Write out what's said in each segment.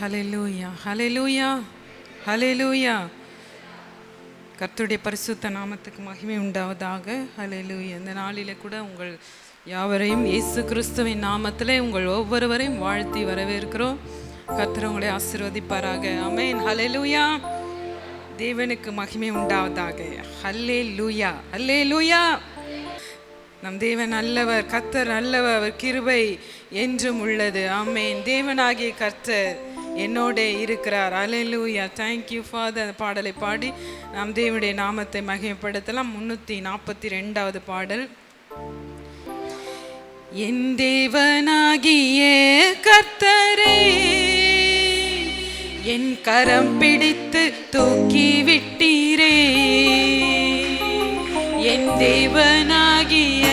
Hallelujah hallelujah hallelujah கர்த்தருடைய பரிசுத்த நாமத்துக்கு மகிமை உண்டாவதாக. ஹலெலூயா இந்த நாளில் கூட உங்கள் யாவரையும் இயேசு கிறிஸ்துவின் நாமத்தில் உங்கள் ஒவ்வொருவரையும் வாழ்த்தி வரவேற்கிறோம். கர்த்தர் உங்களை ஆசிர்வதிப்பாராக. அமேன் ஹலெலூயா தேவனுக்கு மகிமை உண்டாவதாக. ஹல்லே லூயா ஹல்லே லூயா நம் தேவன் நல்லவர் கர்த்தர் நல்லவர் அவர் கிருபை என்றும் உள்ளது. ஆமென் தேவனாகிய கர்த்தர் என்னோட இருக்கிறார். அலையலூயா தேங்க்யூ ஃபாதர் அந்த பாடலை பாடி நாம் தேவனுடைய நாமத்தை மகிமைப்படுத்தலாம். முன்னூற்றி நாற்பத்தி ரெண்டாவது பாடல். என் தேவனாகிய கர்த்தரே என் கரம் பிடித்து தூக்கி விட்டீரே. என் தேவனாகிய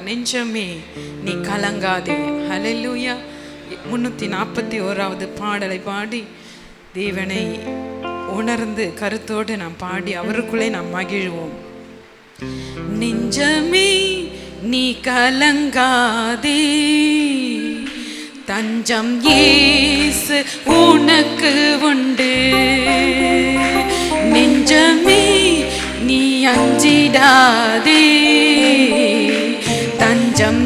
சொல்கிறார் நெஞ்சமே நீ கலங்காதே. ஹலெல்லூயா முன்னூற்றி நாற்பத்தி ஓராவது பாடலை பாடி தேவனை உணர்ந்து கருத்தோடு நாம் பாடி அவருக்குள்ளே நாம் மகிழ்வோம். நெஞ்சமே நீ கலங்காதே. தஞ்சம் ஏசு உனக்கு உண்டு. நெஞ்சமே நீ அஞ்சிடாதே. தஞ்சம்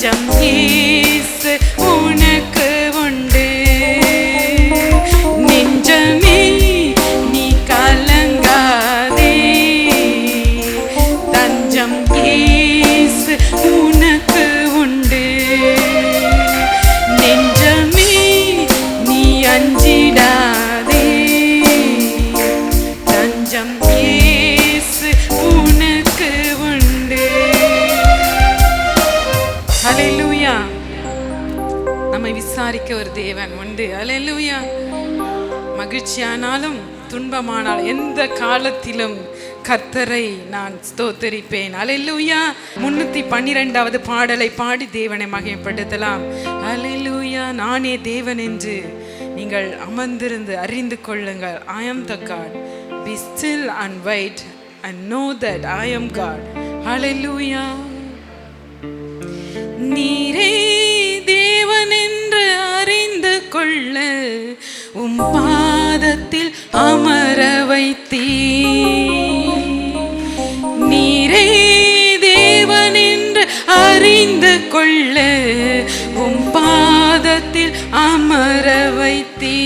தஞ்சம் இயேசு நம்மை விசாரிக்க ஒரு தேவன் உண்டு. ஹalleluya மகிழ்ச்சியானாலும் துன்பமானால் எந்த காலத்திலும் கர்த்தரை நான் ஸ்தோத்தரிப்பேன். அலையூயா முன்னூத்தி பன்னிரெண்டாவது பாடலை பாடி தேவனை மகிமைப்படுத்தலாம். அலையூயா நானே தேவன் என்று நீங்கள் அமர்ந்திருந்து அறிந்து கொள்ளுங்கள். I am the God be still and and and know that I am God God. நீரே அறிந்து கொள்ள. உம் பாதத்தில் அமர வைத்தீ. நீரே தேவன் என்று அறிந்து கொள்ள. உம் பாதத்தில் அமர வைத்தீ.